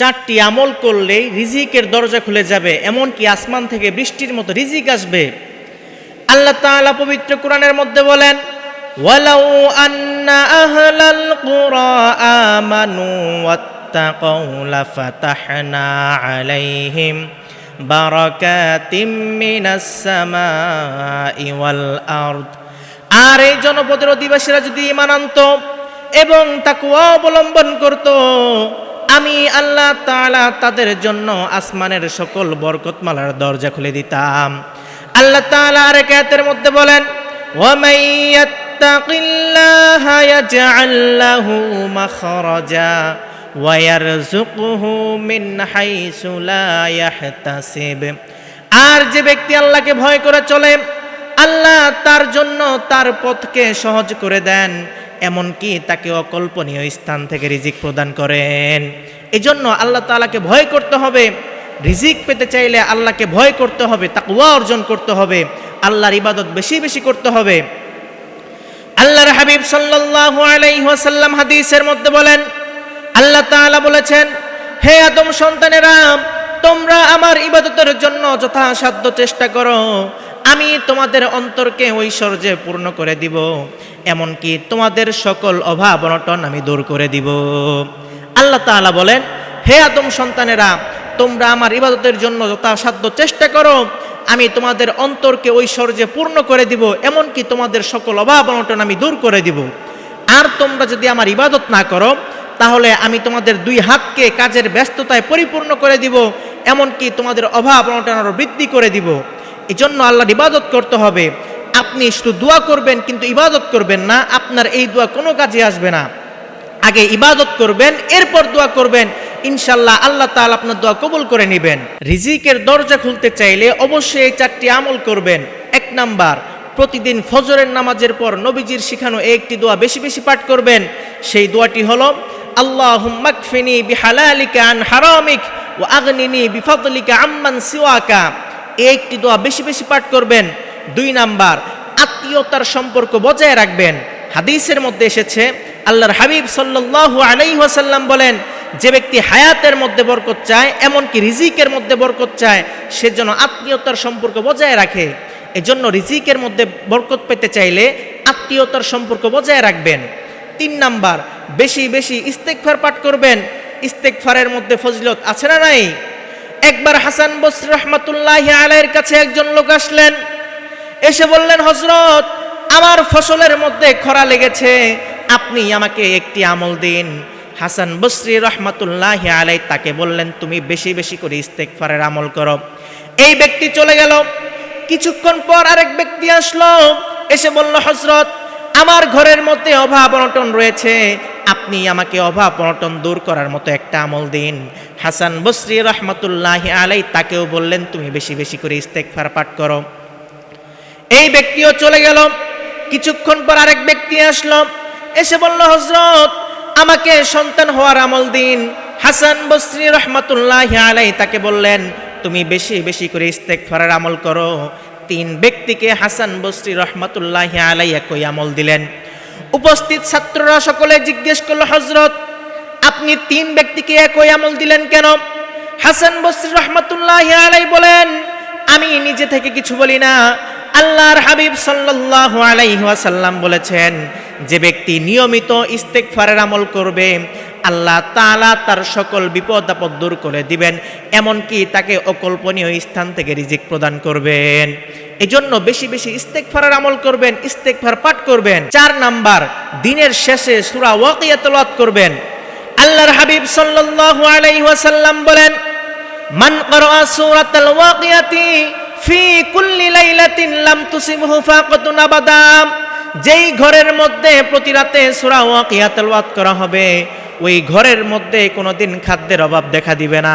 চারটি আমল করলেই রিজিকের দরজা খুলে যাবে, এমনকি আসমান থেকে বৃষ্টির মতো রিজিক আসবে। আল্লাহ তাআলা পবিত্র কোরআনের মধ্যে বলেন, ওয়ালাউ আন্না আহলাল কুরা আমানু ওয়াত্তাকাউ লাফাতাহনা আলাইহিম বারাকাতিম মিনাস সামাই ওয়াল আরদ। আর এই জনপদের অধিবাসীরা যদি ঈমান আনতো এবং তাকুয়া অবলম্বন করত আমি আল্লাহ তালা তাদের জন্য আসমানের সকল বরকতমালার দরজা খুলে দিতাম। আল্লাহ তালা আর একেতের মধ্যে বলেন আর যে ব্যক্তি আল্লাহকে ভয় করে চলে, আল্লাহ তার জন্য তার পথকে সহজ করে দেন। এমনকি তাকে অকল্পনীয় স্থান থেকে রিজিক প্রদান করেন। এজন্য আল্লাহ তাআলাকে ভয় করতে হবে। রিজিক পেতে চাইলে আল্লাহকে ভয় করতে হবে, তাকওয়া অর্জন করতে হবে, আল্লাহর ইবাদত বেশি বেশি করতে হবে। আল্লাহর হাবিব সাল্লাল্লাহু আলাইহি ওয়াসাল্লাম হাদিসের মধ্যে বলেন, আল্লাহ তাআলা বলেছেন, হে আদম সন্তানেরা, তোমরা আমার ইবাদতের জন্য যথাসাধ্য চেষ্টা করো। আমি তোমাদের অন্তরকে ঐশ্বর্যে পূর্ণ করে দিব, এমনকি তোমাদের সকল অভাব অনটন আমি দূর করে দিব। আল্লাহ তাআলা বলেন, হে আদম সন্তানেরা, তোমরা আমার ইবাদতের জন্য যথাসাধ্য চেষ্টা করো, আমি তোমাদের অন্তরকে ঐশ্বর্যে পূর্ণ করে দিব, এমনকি তোমাদের সকল অভাব অনটন আমি দূর করে দিব। আর তোমরা যদি আমার ইবাদত না করো, তাহলে আমি তোমাদের দুই হাতকে কাজের ব্যস্ততায় পরিপূর্ণ করে দিব, এমনকি তোমাদের অভাব অনটন আরও বৃদ্ধি করে দিব। এই জন্য আল্লাহর ইবাদত করতে হবে। আপনি শুধু দোয়া করবেন, কিন্তু ইবাদত করবেন না, আপনার এই দোয়া কোনো কাজে আসবে না। আগে ইবাদত করবেন, এরপর দোয়া করবেন। ইনশাল্লাহ আল্লাহ তাল আপনার দোয়া কবুল করে নেবেন। রিজিকের দরজা খুলতে চাইলে অবশ্যই এই চারটি আমল করবেন। এক নাম্বার, প্রতিদিন ফজরের নামাজের পর নবীজির শিখানো একটি দোয়া বেশি বেশি পাঠ করবেন। সেই দোয়াটি হলো আল্লাহুম্মাকফিনি বিহালালিকা আন হারামিক ওয়া আগনিনি বিফাদলিকা আম্মান সিওয়াকা। একটি দোয়া বেশি বেশি পাঠ করবেন। দুই নাম্বার, আত্মীয়তার সম্পর্ক বজায় রাখবেন। হাদিসের মধ্যে এসেছে, আল্লাহর হাবিব সাল্লাল্লাহু আলাইহি ওয়াসাল্লাম বলেন, যে ব্যক্তি হায়াতের মধ্যে বরকত চায়, এমনকি রিজিকের মধ্যে বরকত চায়, সে যেন আত্মীয়তার সম্পর্ক বজায় রাখে। এজন্য রিজিকের মধ্যে বরকত পেতে চাইলে আত্মীয়তার সম্পর্ক বজায় রাখবেন। তিন নাম্বার, বেশি বেশি ইস্তেকফার পাঠ করবেন। ইস্তেকফারের মধ্যে ফজিলত আছে না নাই? একবার হাসান বসরি রহমাতুল্লাহ আলাইয়ের কাছে একজন লোক আসলেন। এসে বললেন হজরত আমার ফসলের মধ্যে খরা লেগেছে, আপনি আমাকে একটি আমল দিন। হাসান বসরি রহমাতুল্লাহ আলাই তাকে বললেন, তুমি বেশি বেশি করে ইস্তেকফারের আমল করো। এই ব্যক্তি চলে গেল। কিছুক্ষণ পর আরেক ব্যক্তি আসলো, এসে বলল হজরত আমার ঘরের মধ্যে অভাব অনটন রয়েছে, আপনি আমাকে অভাব অনটন দূর করার মতো একটা আমল দিন। হাসান বসরি রহমতুল্লাহ আলাই তাকেও বললেন, তুমি বেশি বেশি করে ইস্তেকফার পাঠ করো। এই ব্যক্তিও চলে গেল। কিছুক্ষণ পর আরেক ব্যক্তি আসলো। এসে বলল হজরত আমাকে সন্তান হওয়ার আমল দিন। হাসান বসরি রহমতুল্লাহ আলাই তাকে বললেন, তুমি বেশি বেশি করে ইস্তেকফারের আমল করো। তিন ব্যক্তিকে হাসান বসরি রহমতুল্লাহ আলাই একই আমল দিলেন। উপস্থিত ছাত্ররা সকলে জিজ্ঞেস করল হজরত আপনি তিন ব্যক্তিকে একই আমল দিলেন কেন? হাসান বসরি রহমতুল্লাহ আলাই বলেন, আমি নিজে থেকে কিছু বলি না। আল্লাহর হাবিব সাল্লাল্লাহু আলাইহি ওয়াসাল্লাম বলেছেন, যে ব্যক্তি নিয়মিত ইস্তেগফারের আমল করবে আল্লাহ তালা তার সকল বিপদ আপদ দূর করে দিবেন, এমনকি তাকে অকল্পনীয় স্থান থেকে রিজিক প্রদান করবেন। এজন্য বেশি বেশি ইস্তেগফারের আমল করবেন, ইস্তেগফার পাঠ করবেন। চার নাম্বার, দিনের শেষে সুরা ওয়াকিয়া তেলাওয়াত করবেন। আল্লাহর হাবিব সাল্লাল্লাহু আলাইহি ওয়াসাল্লাম বলেন, মান ক্বারা সূরাতাল ওয়াকিয়াতি ফি কুল্লি লাইলাতিন লাম তুসিবহু ফাকাতুন আবাদা যেই ঘরের মধ্যে প্রতি রাতে সূরা ওয়াকিয়া করা হবে ওই ঘরের মধ্যে কোনোদিন খাদ্যের অভাব দেখা দিবে না।